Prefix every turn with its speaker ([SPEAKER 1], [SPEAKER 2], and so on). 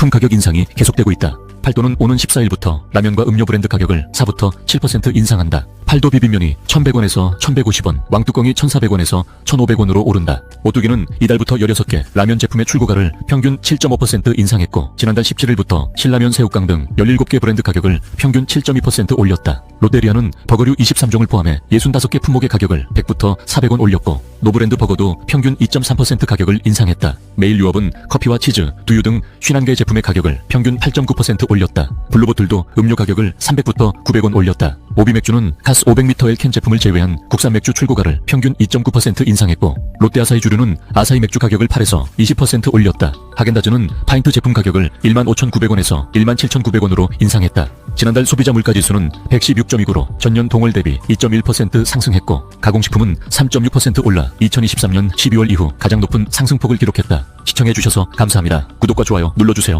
[SPEAKER 1] 식품 가격 인상이 계속되고 있다. 팔도는 오는 14일부터 라면과 음료 브랜드 가격을 4부터 7% 인상한다. 팔도 비빔면이 1,100원에서 1,150원, 왕뚜껑이 1,400원에서 1,500원으로 오른다. 오뚜기는 이달부터 16개 라면 제품의 출고가를 평균 7.5% 인상했고 지난달 17일부터 신라면 새우깡 등 17개 브랜드 가격을 평균 7.2% 올렸다. 롯데리아는 버거류 23종을 포함해 65개 품목의 가격을 100부터 400원 올렸고 노브랜드 버거도 평균 2.3% 가격을 인상했다. 메일 유업은 커피와 치즈, 두유 등 51개 제품의 가격을 평균 8.9% 올렸다. 블루보틀도 음료 가격을 300부터 900원 올렸다. 오비 맥주는 가스 500ml 캔 제품을 제외한 국산 맥주 출고가를 평균 2.9% 인상했고 롯데 아사히 주류는 아사히 맥주 가격을 8에서 20% 올렸다. 하겐다즈는 파인트 제품 가격을 15,900원에서 17,900원으로 인상했다. 지난달 소비자 물가지수는 116.2구로 전년 동월 대비 2.1% 상승했고 가공식품은 3.6% 올라 2023년 12월 이후 가장 높은 상승폭을 기록했다. 시청해주셔서 감사합니다. 구독과 좋아요 눌러주세요.